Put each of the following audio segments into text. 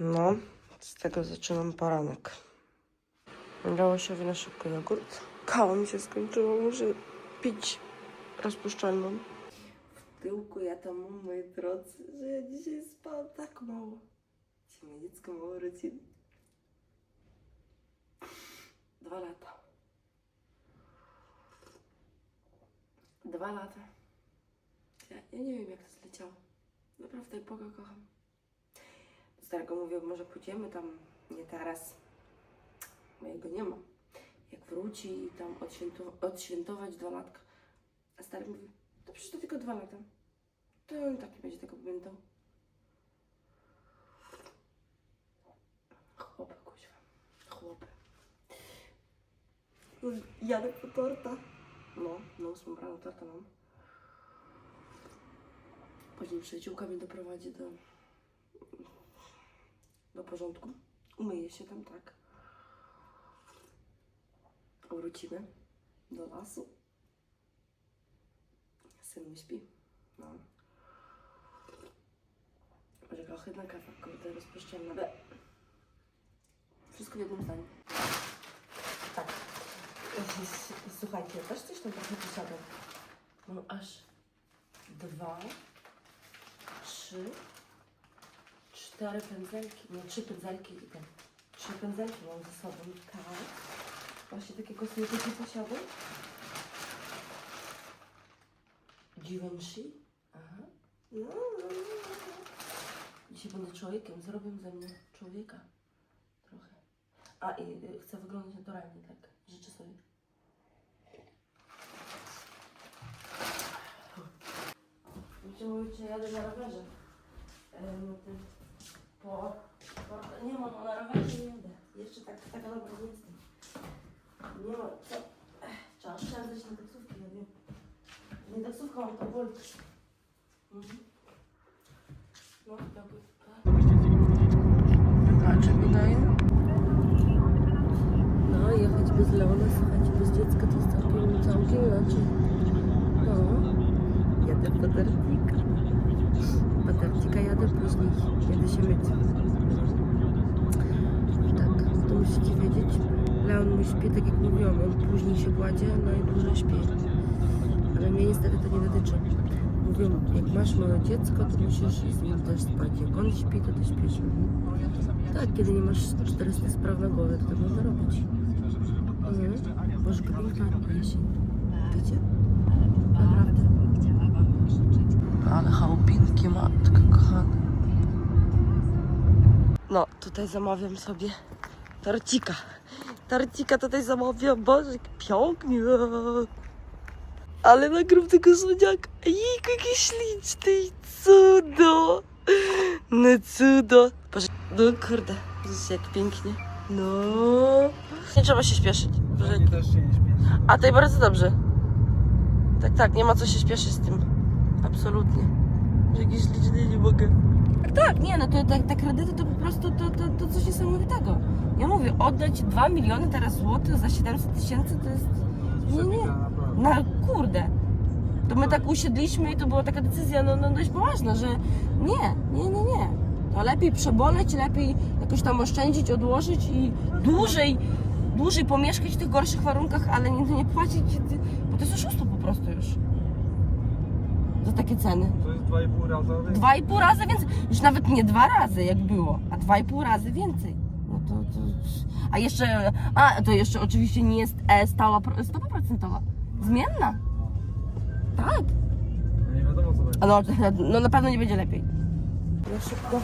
No, z tego zaczynam poranek. Udało się na szybko jogurt. Kawa mi się skończyła, muszę pić rozpuszczalną. W tyłku ja tam mam, moi drodzy, że ja dzisiaj spałam tak mało. Dzisiaj dziecko mało rodziny. Dwa lata. Dwa lata. Ja, ja nie wiem, jak to zleciało. Naprawdę Boga kocham. Starego mówię, może pójdziemy tam, nie teraz. Mojego nie ma. Jak wróci tam odświętu- odświętować dwa latka. A stary mówi, to przecież to tylko dwa lata. To on taki będzie tego pamiętał. Chłopy, kuźwa. Chłopy. Jadę po torta. No, na ósmą rano torta mam. Później przyjaciółka mnie doprowadzi do, do porządku. Umyję się tam, tak. Wrócimy do lasu. Syn śpi. No. Jaka ohydna kawa, kurde, rozpuszczalna. Wszystko w jednym zdaniu. Tak. Słuchajcie, też coś tam trochę posiadam. Mam aż dwa, trzy, cztery pędzelki, nie, trzy pędzelki i. Trzy pędzelki mam ze sobą, tak. Właśnie takie kosmetyki posiadam. Givenchy. Aha. No, no, no, no. Dzisiaj będę człowiekiem, zrobię ze mnie człowieka. Trochę. A i y, chcę wyglądać naturalnie, tak. Życzę sobie. Będziecie mówić, że jadę na rowerze. No po, po... Nie ma, no na rowerze nie jadę. Jeszcze tak, taka dobra nie jestem. Nie ma, co? Ech, Trzeba oszczędzać na taksówki, ja wiem. Nie taksówka, mam to Bolt. Mhm. No, wydaje. No, jechać bez Leona, słuchać bez dziecka to jest całkiem, całkiem inaczej. No, jadę po Dartika. Dartika jadę później. Jadę się myć. Tak, to musicie wiedzieć. Leon mój śpi, tak jak mówiłam, on później się kładzie, no i dłużej śpi. Ale mnie niestety to nie dotyczy. Mówią, jak masz małe dziecko, to musisz z nim też spać. Jak on śpi, to ty śpisz. Tak, kiedy nie masz 400 spraw na głowie, to tak można robić. Mhm. Boże, piękna jesień. Wiecie? Naprawdę. Ale chałupinki, matka kochana. No, tutaj zamawiam sobie torcika. Torcika tutaj zamawiam, Boże, jak pięknie. Ale nagrób tego słodziaka. Jejku, jakie śliczne i cudo. No cudo. Boże, no kurde, jak pięknie. No. Nie trzeba się śpieszyć. Boże, śpieszy. a i bardzo dobrze. Tak, tak, nie ma co się śpieszyć z tym. Absolutnie. Że Jakieś liczne nie mogę. Tak, nie, no to te, te kredyty to po prostu to, to, to coś niesamowitego. Ja mówię, oddać 2 miliony teraz złotych za 700 tysięcy to jest... Nie, nie. Na kurde. To my tak usiedliśmy i to była taka decyzja no, no dość poważna, że nie, nie, nie, nie. To lepiej przeboleć, lepiej jakoś tam oszczędzić, odłożyć i dłużej, dłużej pomieszkać w tych gorszych warunkach, ale nie, nie płacić, bo to jest oszustwo po prostu już. Za takie ceny. To jest 2,5 razy. ale- Dwa i pół razy więcej. Już nawet nie dwa razy jak było, a dwa i pół razy więcej. No to, to... A jeszcze, a to jeszcze oczywiście nie jest e, stała, pro- stopa procentowa. Zmienna. Tak. Nie wiadomo co będzie. A No, no na pewno nie będzie lepiej. Ja szybko.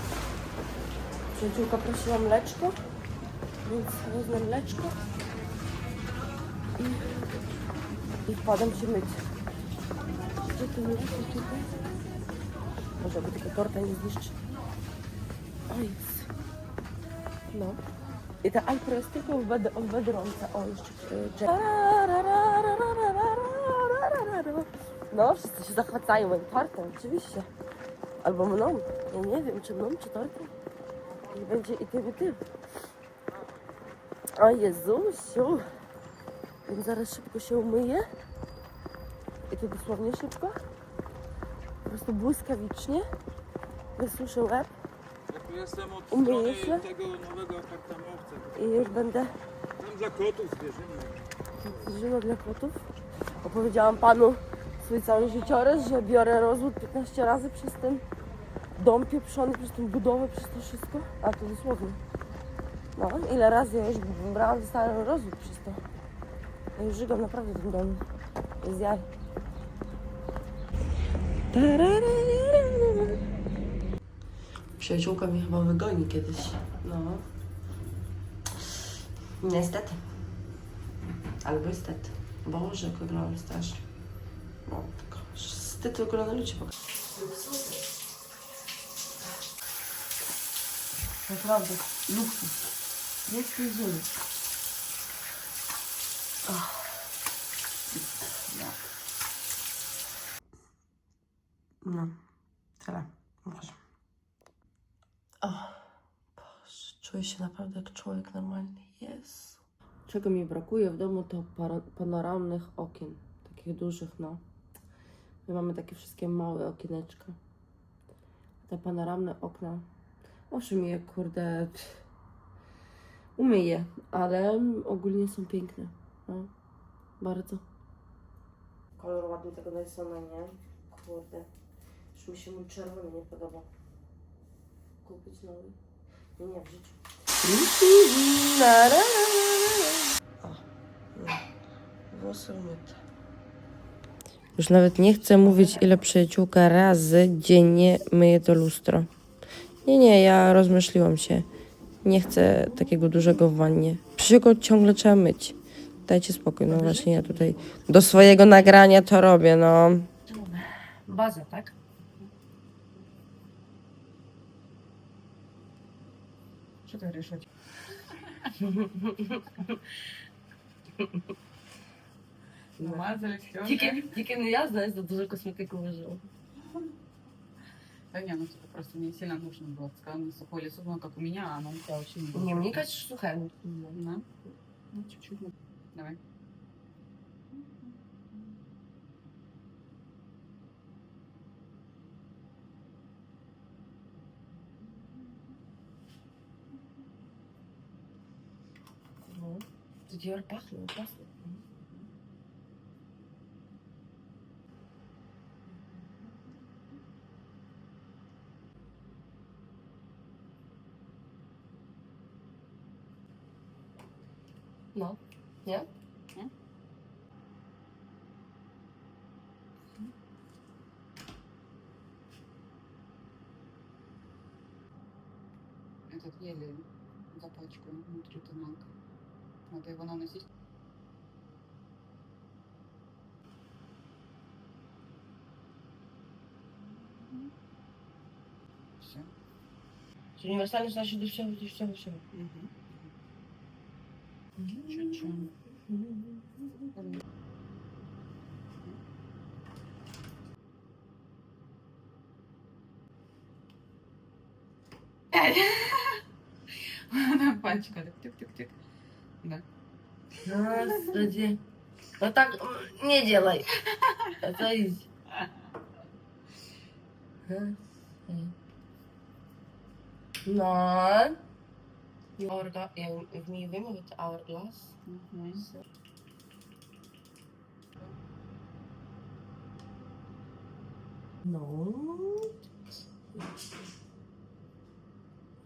Przyjaciółka prosiła mleczko, więc wezmę mleczko i, i wpadam się myć. Gdzie to mleko tutaj? Może by tylko torta nie zniszczy. O jest. No. I ta Alpro jest tylko w, bed- w Bedronce. O, jeszcze e, Jack. No, wszyscy się zachwycają moim tortem, oczywiście. Albo mną. Ja nie wiem, czy mną, czy tortem. I będzie i tym, i tym. O Jezusiu. Więc zaraz szybko się umyję. To dosłownie szybko. Po prostu błyskawicznie. Wysuszę łeb. Jestem od Umyję się. tego nowego apartamentowca. I już będę Tam dla kotów zwierzyny. Żyło dla kotów. Opowiedziałam panu swój cały życiorys, że biorę rozwód 15 razy przez ten dom pieprzony, przez tą budowę, przez to wszystko. A to dosłownie. No, ile razy ja już brałam, dostałem rozwód przez to. Ja już żygam naprawdę tym domem. Jest jaj. Przyjaciółka mnie chyba wygoni kiedyś. No. Niestety. Albo niestety. Boże, jak wyglądam strasznie. No, tylko wstyd w ogóle na ludzi pokazać. Naprawdę, luksus. Jest to zły. No, tyle. Może. O, Boże, czuję się naprawdę jak człowiek normalny. Jezu. Czego mi brakuje w domu, to panoramnych okien. Takich dużych, no. My mamy takie wszystkie małe okieneczka. Te panoramne okna. Owszem, je kurde. pff, Umyję, ale ogólnie są piękne. No. Bardzo. Kolor ładny tego Dysona, nie? Kurde. Już mi się mój czerwony nie podoba. Kupić nowy? Nie, nie, w życiu. O, no. Włosy umyte. Już nawet nie chcę mówić, ile przyjaciółka razy dziennie myje to lustro. Nie, nie, ja rozmyśliłam się. Nie chcę takiego dużego w wannie. Przecież go ciągle trzeba myć. Dajcie spokój, no właśnie ja tutaj do swojego nagrania to robię, no. Baza, tak? Що ти вирішуєш? Намазали все. Тільки, тільки не я, знаєш, за дуже косметику вижила. Да не, ну тебе просто не сильно нужно было. Сказала, на сухое лицо, ну как у меня, а оно у тебя очень... Не, мені кажуть, що сухая. Да? Ну, чуть-чуть. ну. Давай. Ну, тут Юр пахло, пахло. No. Nie? Нет. Этот еле запачкан внутри туманка вимкнути, воно не сість. Все. Це універсально значить до всього, до всього, до всього. Чу-чу. Вона пачка, так тик-тик-тик. Да. Господи. Вот так м, не делай. Отойди. Но. Hourglass. Я вмію вимовити hourglass. Ну.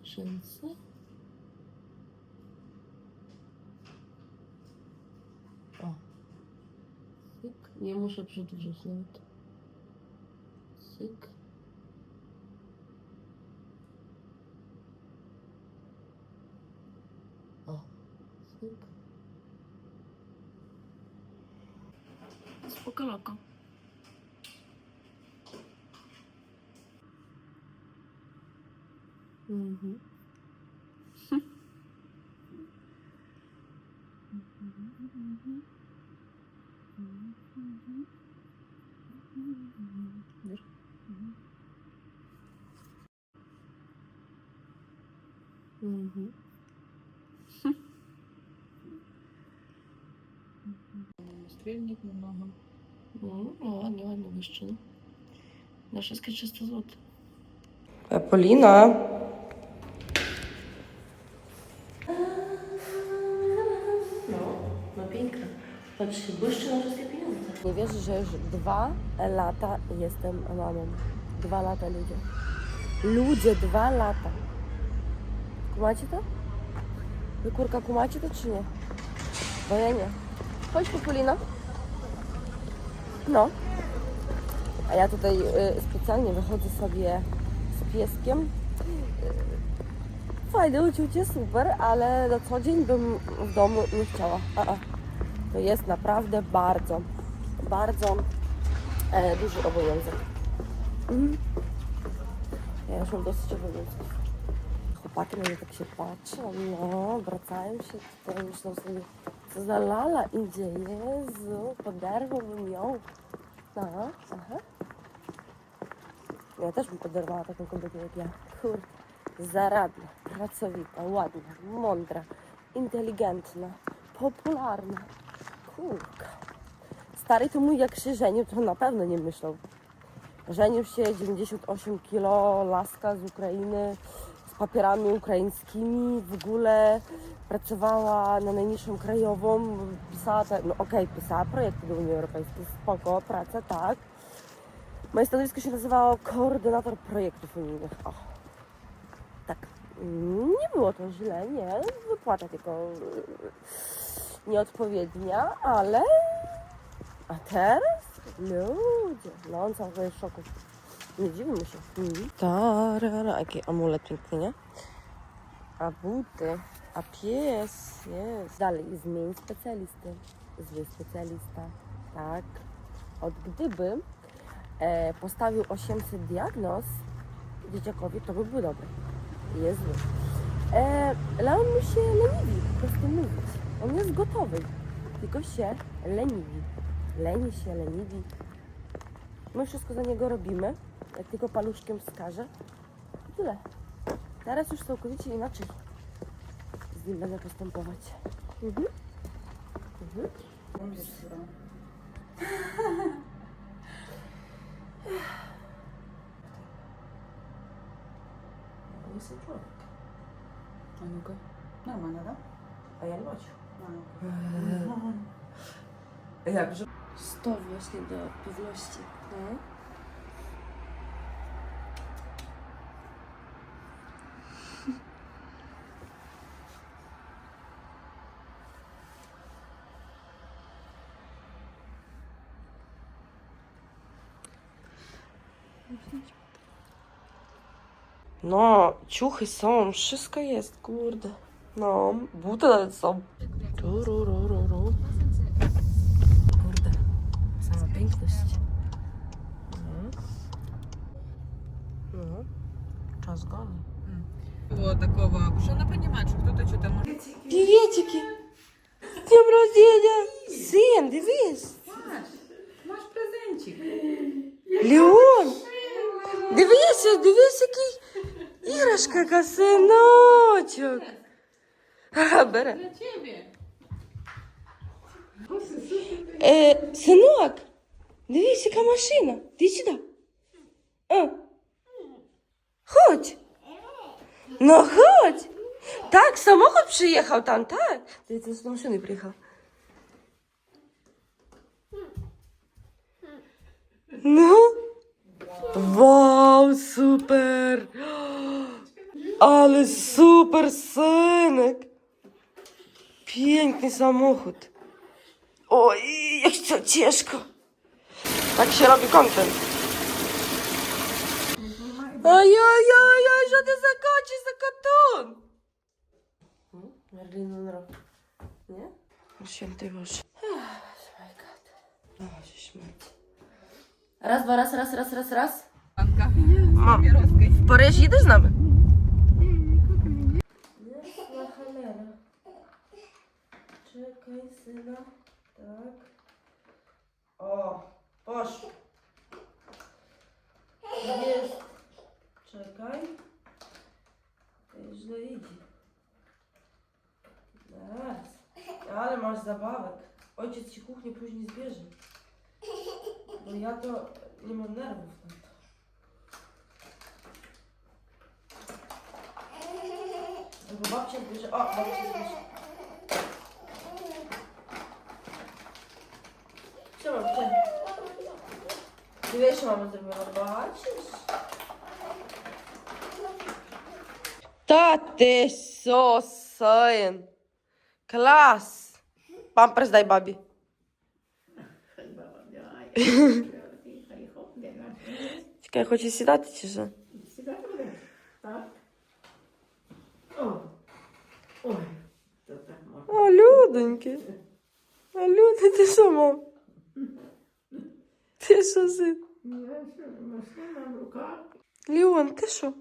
Джинсы. Nie muszę przedłużyć nawet. Syk. O. Syk. Spoko loko. Mhm. Mhm. Dur. Угу. Стрельник немного. Ну, ну, ладно, ладно, вищина. Ну. Наша чисто золото. Поліна. No, ну, piękna. Patrzcie, błyszczy na wszystkie Nie wierzę, że już dwa lata jestem mamą. Dwa lata ludzie. Ludzie, dwa lata. Kumacie to? Wy kurka kumacie to czy nie? Bo ja nie. Chodź Populina. No. A ja tutaj y, specjalnie wychodzę sobie z pieskiem. Y, Fajne uczucie, super, ale na co dzień bym w domu nie chciała. A, a. To jest naprawdę bardzo, bardzo e, duży obowiązek. Mhm. Ja już mam dosyć obowiązków. Chłopaki na mnie tak się patrzą, no, wracają się tutaj, myślą sobie, co za lala idzie, Jezu, poderwałbym ją. No, aha. Ja też bym poderwała taką kobietę jak ja. Kurde, zaradna, pracowita, ładna, mądra, inteligentna, popularna. Kurka. Stary to mój jak się żenił, to na pewno nie myślał. Żenił się 98 kilo, laska z Ukrainy, z papierami ukraińskimi, w ogóle pracowała na najniższą krajową, pisała, te, no okej, pisała projekty do Unii Europejskiej, spoko, praca, tak. Moje stanowisko się nazywało koordynator projektów unijnych. O. Tak. Nie było to źle, nie. Wypłata tylko y, nieodpowiednia, ale... A teraz? Ludzie. No on cały jest w szoku. Nie dziwi mu się. Mhm. Tarara, jaki amulet piękny, nie? A buty, a pies, jest. Dalej, zmień specjalisty. Zły specjalista. Tak. Od gdyby e, postawił 800 diagnoz dzieciakowi, to by był dobry. Jest zły. E, Leon mu się leniwi po prostu mówić. On jest gotowy, tylko się leniwi Leni się, leniwi. My wszystko za niego robimy, jak tylko paluszkiem wskaże. I tyle. Teraz już całkowicie inaczej z nim będę postępować. Mhm. Mhm. On jest człowiek. А ну-ка. Нормально, да? A ja nosił. А. Jakże? 100 właśnie do pewności. No. No, ciuchy są, wszystko jest, kurde. No, buty nawet są. Tururururu. Вот такого. Что она понимает, что кто-то что-то может... Приветики! С днем рождения! Сын, дивись! Маш презентик. Леон! Дивися, дивись, який іграшка, яка синочок! Ага, бере. Е, синок, дивись, яка машина. Ти сюди. А. Chodź. No chodź. Tak, samochód przyjechał tam, tak. Ty, ty z maszyny przyjechał. No. Wow, super. Ale super synek. Piękny samochód. Oj, jak to ciężko. Tak się robi content. Oj, oj, oj, oj, że ty zakończysz za kotun. Merlin Monroe. Nie? Święty Boże. Oh my god. O, się śmierć. Raz, dwa, raz, raz, raz, raz, raz. Анка. Mam. Папироской. W Paryż jedziesz z nami? Jasna cholera. Czekaj, syna. Tak. O, poszło. Jest. Czekaj. To źle idzie. Zaraz. Ale masz zabawek. Ojciec ci kuchnię później zbierze. Bo ja to nie mam nerwów na to. Bo babcia bierze. O, babcia bierze. Co mam cię? Ty wiesz, co mama zrobiła? Zobaczysz. Та ти що, син? Клас! Памперс дай бабі. Чекай, хоче сідати чи що? Так. О. Ой, то так можна. О, людоньки. А люди, ти що, мам? Ти що, син? Леон, ти що?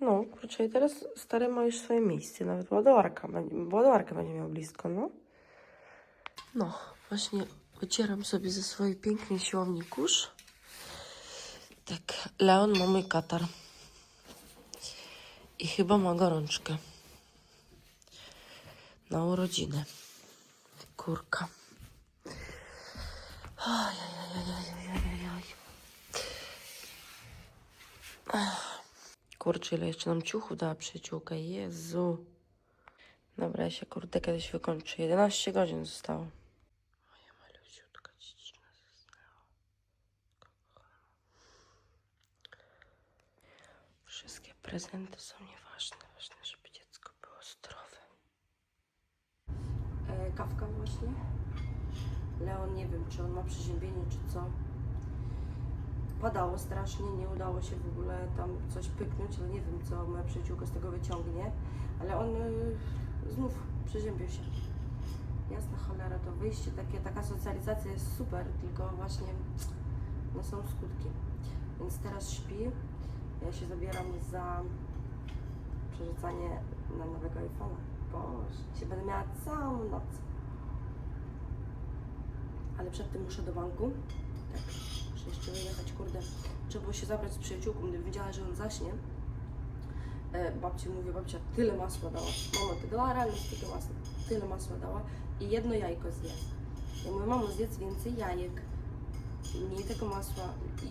No, kurczę, i teraz stary ma już swoje miejsce. Nawet ładowarka, ładowarkę będzie miał blisko, no. No, właśnie ocieram sobie ze swojej pięknej siłowni kurz. Tak, Leon ma mój katar. I chyba ma gorączkę. Na urodziny. Kurka. Ajajajajajajajaj. Kurczę, ile jeszcze nam ciuchów dała przyjaciółka. Jezu. Dobra, ja się kurde kiedyś wykończę. 11 godzin zostało. Moja malusiutka dziecina zasnęła. Wszystkie prezenty są nieważne. Ważne, żeby dziecko było zdrowe. E, kawka właśnie. Leon nie wiem, czy on ma przeziębienie, czy co. Padało strasznie, nie udało się w ogóle tam coś pyknąć, ale nie wiem, co moja przyjaciółka z tego wyciągnie. Ale on y, znów przeziębił się. Jasna cholera, to wyjście, takie, taka socjalizacja jest super, tylko właśnie no, są skutki. Więc teraz śpi. Ja się zabieram za przerzucanie na nowego iPhone'a. Boże, dzisiaj będę miała całą noc. Ale przed tym muszę do banku chciał jechać, kurde. Trzeba było się zabrać z przyjaciółką, gdy wiedziała, że on zaśnie. E, babci mówię, babcia tyle masła dała. Mama, ty dała realnie tyle masła, tyle masła dała i jedno jajko zje. Ja mówię, mamo, zjedz więcej jajek, mniej tego masła i...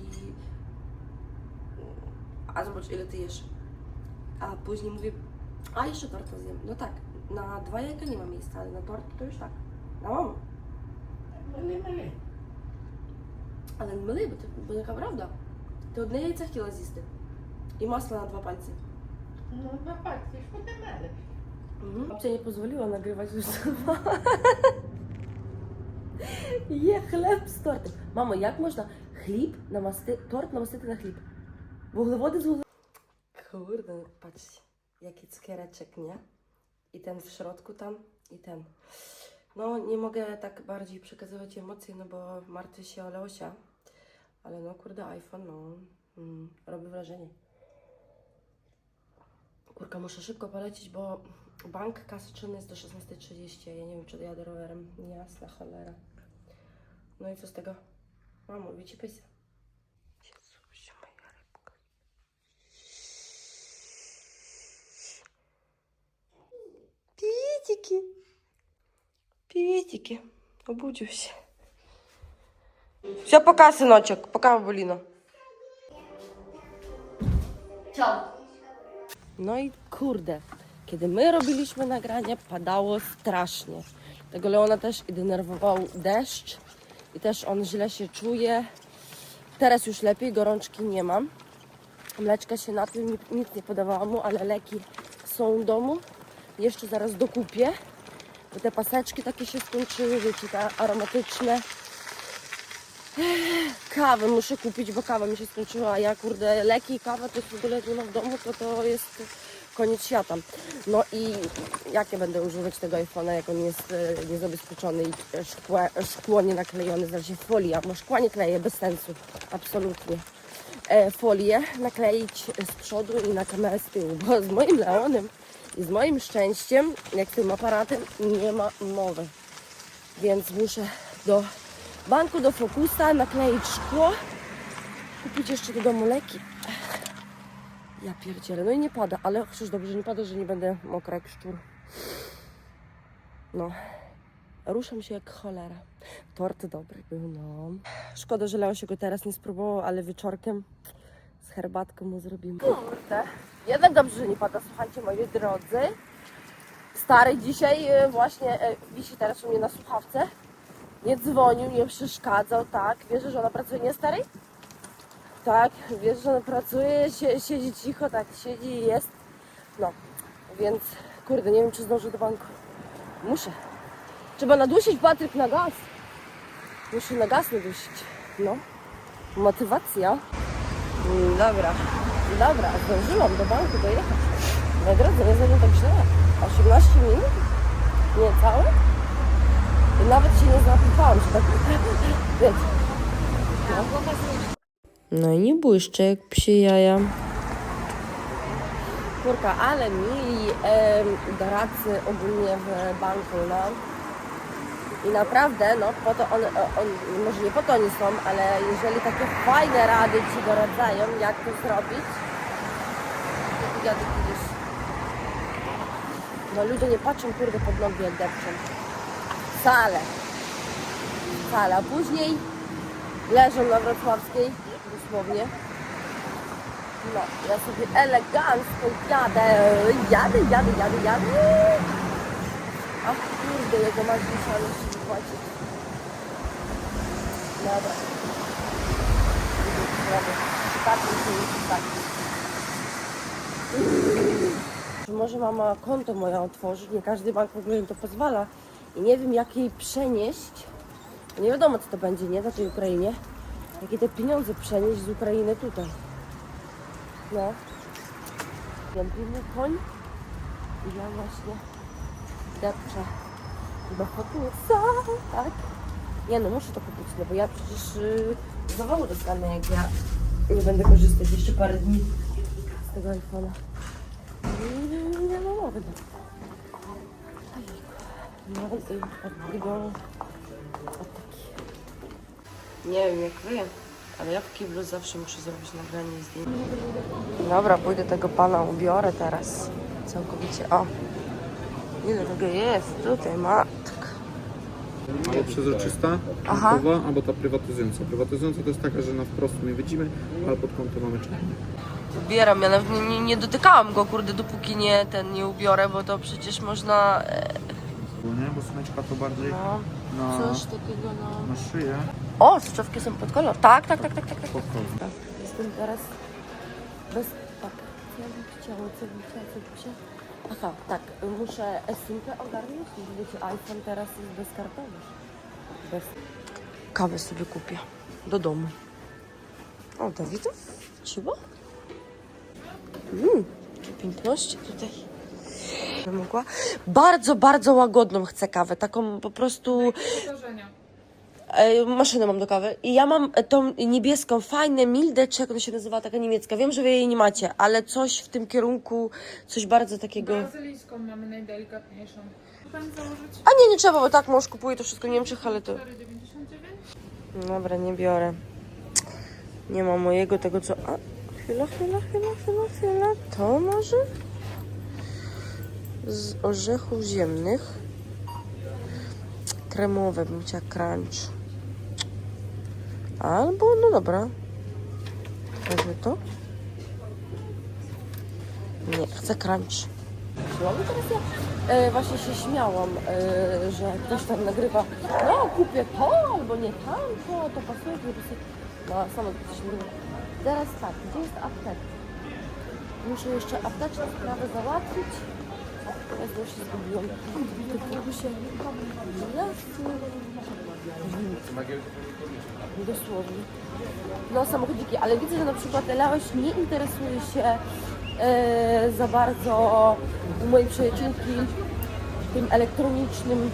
A zobacz, ile ty jesz. A później mówię, a jeszcze torta zjem. No tak, na dwa jajka nie ma miejsca, ale na tort to już tak. Na mamo. No nie ma. Але не милий, бо це бо така правда. Ти одне яйце хотіла з'їсти. І масло на два пальці. Ну, на пальці, що ти мелиш? Угу. Бабця не дозволила нагрівати сама. Є хліб з тортом. Мамо, як можна хліб намасти, торт намастити на хліб? Вуглеводи з вуглеводами. Kurde, patrzcie, jaki cukiereczek, nie? I ten w środku tam, i ten. No, nie mogę tak bardziej przekazywać emocji, no bo martwię się o Leosia. Ale no, kurde, iPhone, no, mm, robi wrażenie. Kurka, muszę szybko polecić, bo bank kasyczny jest do 16.30. Ja nie wiem, czy dojadę rowerem. Jasna cholera. No i co z tego? Mam mówić i pysa. Jezusie, moja Пиветики. Obudził się. Все, пока, сыночек. Пока, бабулина. No i kurde, kiedy my robiliśmy nagranie, padało strasznie. Tego Leona też i denerwował deszcz i też on źle się czuje. Teraz już lepiej, gorączki nie mam. Mleczka się napił, nic- nic nie podawałam mu, ale leki są w domu. Jeszcze zaraz dokupię, bo te paseczki takie się skończyły, wiecie, te aromatyczne. Kawę muszę kupić, bo kawa mi się skończyła, a ja kurde leki i kawę to jest w ogóle nie ma w domu, to to jest koniec świata. No i jak ja będę używać tego iPhone'a, jak on jest e, niezabezpieczony i e, szkło, szkło nie naklejone, znaczy folia, bo szkła nie kleję, bez sensu, absolutnie. E, folię nakleić z przodu i na kamerę z tyłu, bo z moim Leonem i z moim szczęściem, jak tym aparatem, nie ma mowy więc muszę do banku, do Focusa nakleić szkło, kupić jeszcze do domu leki. Ja pierdzielę, no i nie pada, ale chociaż dobrze, nie pada, że nie będę mokra jak szczur. No, ruszam się jak cholera. Tort dobry był, no. Szkoda, że Leo się go teraz nie spróbował, ale wieczorkiem z herbatką mu zrobimy. Kurde, jednak dobrze, że nie pada, słuchajcie, moi drodzy. Stary dzisiaj e, właśnie e, wisi teraz u mnie na słuchawce. Nie dzwonił, nie przeszkadzał, tak. Wiesz, że ona pracuje, nie stary? Tak, wiesz, że ona pracuje, sie, siedzi cicho, tak, siedzi i jest. No, więc kurde, nie wiem, czy zdążę do banku. Muszę. Trzeba nadusić Patryk na gaz. Muszę na gaz nadusić. No, motywacja. Mm, Dobra, dobra, zdążyłam do banku dojechać. Na drodze nie zajmie tak źle. 18 minut? Niecałe? I nawet się nie zapytałam, że tak wiecie. No i nie błyszczy jak psie jaja. Kurka, ale em, doradcy ogólnie w banku, no. I naprawdę, no po to one, o- on, może nie po to oni są, ale jeżeli takie fajne rady Ci doradzają, jak to zrobić, to ty widzisz. No ludzie nie patrzą kurde pod nogi jak depczą. Wcale. Wcale. A później leżą na Wrocławskiej, dosłownie. No, ja sobie elegancko jadę, jadę, jadę, jadę, jadę. Ach kurde, jego masz ale się wypłacić. Dobra. Dobra. Się nie. Czy może mama konto moja otworzyć? Nie każdy bank w ogóle im to pozwala. I nie wiem jak jej przenieść. Nie wiadomo co to będzie, nie? Na tej Ukrainie. Jakie te pieniądze przenieść z Ukrainy tutaj. No. Jępimy koń. I ja właśnie depczę do fotusa, tak? Nie no, muszę to kupić, no bo ja przecież yy, zawału dostanę, jak ja nie będę korzystać jeszcze parę dni z tego iPhone'a. I nie, mowy. No tego... od taki. Nie wiem jak wy, ale ja w kiblu zawsze muszę zrobić nagranie zdjęć. Dobra, pójdę tego pana ubiorę teraz. Całkowicie. O! Ile tego jest? Tutaj matka. Albo przezroczysta, Aha. albo ta prywatyzująca. Prywatyzująca to jest taka, że na wprost my widzimy, ale pod kątem mamy czarny. Ubieram, ja nawet nie, nie, nie dotykałam go, kurde, dopóki nie ten nie ubiorę, bo to przecież można. E, Nie, bo smyczka to bardziej no, na, coś takiego, no. na szyję. O, soczewki są pod kolor. Tak, tak, tak, tak, tak. tak. Pod kolor. Jestem teraz bez. Tak. Co ja bym chciała, co bym chciała, co bym chciała? Aha, tak. Muszę SIM-kę ogarnąć. Wiecie, iPhone teraz jest bezkartowy. Bez. Kawę sobie kupię. Do domu. O, Dawidów? Cibo? Mmm, piękności tutaj. Mogła. Bardzo, bardzo łagodną chcę kawę. Taką po prostu. E, maszynę mam do kawy. I ja mam e, tą niebieską, fajne, milde, czy jak ona się nazywa, taka niemiecka. Wiem, że wy jej nie macie, ale coś w tym kierunku, coś bardzo takiego... Brazylijską mamy najdelikatniejszą. Pani założyć A nie, nie trzeba, bo tak mąż kupuje to wszystko w Niemczech, ale to... 4,99? Dobra, nie biorę. Nie ma mojego tego, co... A, chwila, chwila, chwila, chwila, chwila. To może? Z orzechów ziemnych. Kremowe bym chciała crunch. Albo, no dobra. Wezmę to. Nie, chcę crunch. No teraz ja e, właśnie się śmiałam, e, że ktoś tam nagrywa, no kupię to albo nie tamto, to pasuje, to nie pasuje. No a sama coś mówię. Teraz tak, gdzie jest apteka? Muszę jeszcze apteczną sprawę załatwić. Ja znowu się zgubiłam. Tylko się... Jasne. Dosłownie. No samochodziki, ale widzę, że na przykład Leoś nie interesuje się e, za bardzo mojej przyjaciółki tym elektronicznym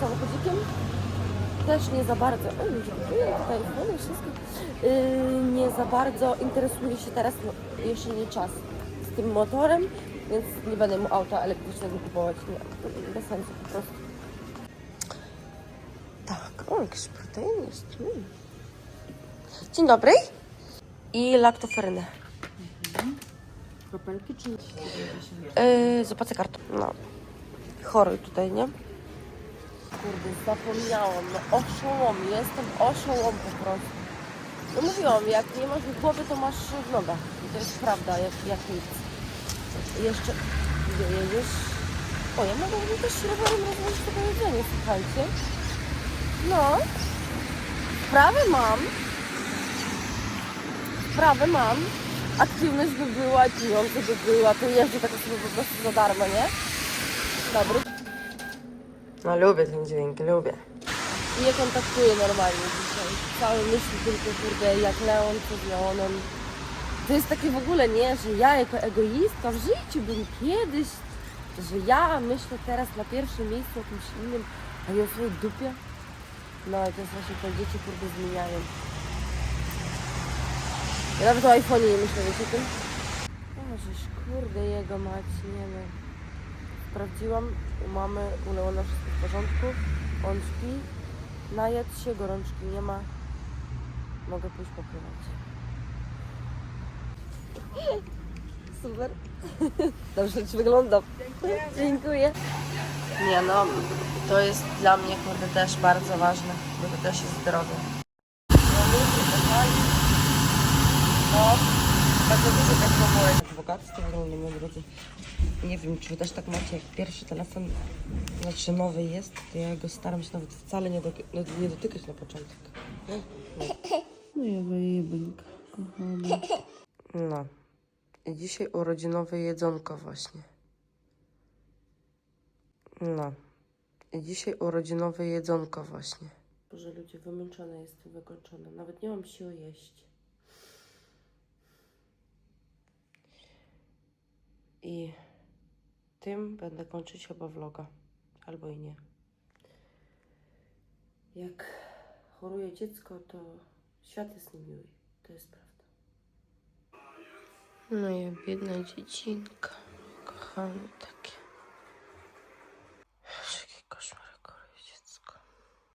samochodzikiem. Też nie za bardzo, o ludzie, tutaj fajne wszystko, e, nie za bardzo interesuje się teraz, no, jeszcze nie czas, z tym motorem, więc nie będę mu auta elektrycznego kupować, nie, bez sensu po prostu. O, jakiś protein jest. Mm. Dzień dobry. I laktoferynę. Kropelki czy Yy, zapłacę kartą. No. Chory tutaj, nie? Kurde, zapomniałam. No oszołom. Jestem oszołom po prostu. No mówiłam, jak nie masz w głowy, to masz w nogach. I to jest prawda, jak, jak nic. Jeszcze gdzie jedziesz? O, ja mogę też rowerem rozłożyć to jedzenie, słuchajcie. No. Prawy mam. Prawy mam. Aktywność by była, pieniądze by była, to jeżdżę tak sobie po prostu za darmo, nie? Dobry. No lubię ten dźwięk, lubię. I nie kontaktuję normalnie dzisiaj. Całe myśli tylko, kurde, jak Leon, co z Leonem. To jest takie w ogóle, nie, że ja jako egoistka w życiu bym kiedyś, że ja myślę teraz na pierwszym miejscu o kimś innym, a nie o swojej dupie. No i to jest właśnie to, dzieci kurde zmieniają. Ja nawet o iPhone'ie nie myślę, wiecie tym? Żeś kurde jego mać, nie wiem. Sprawdziłam, u mamy, u Leona wszystko w porządku, on śpi, najadł się, gorączki nie ma, mogę pójść popływać. Super. Dobrze Ci wyglądam. Dziękuję. Nie no, to jest dla mnie kurde też bardzo ważne, bo to też jest zdrowie. No. No, bardzo dużo tak pomówień. Bogactwo wygląda, moi drodzy. Nie wiem, czy wy też tak macie, jak pierwszy telefon, znaczy nowy jest, to ja go staram się nawet wcale nie, no, nie dotykać na początek. Moja jebynka, kochana. No. Dzisiaj urodzinowe jedzonko właśnie. No. Dzisiaj urodzinowe jedzonko właśnie. Boże, ludzie, wymęczona jestem, wykończona. Nawet nie mam siły jeść. I tym będę kończyć chyba vloga. Albo i nie. Jak choruje dziecko, to świat jest niemiły. To jest prawda. Ну я бедная Кохана таке. Що який кошмар.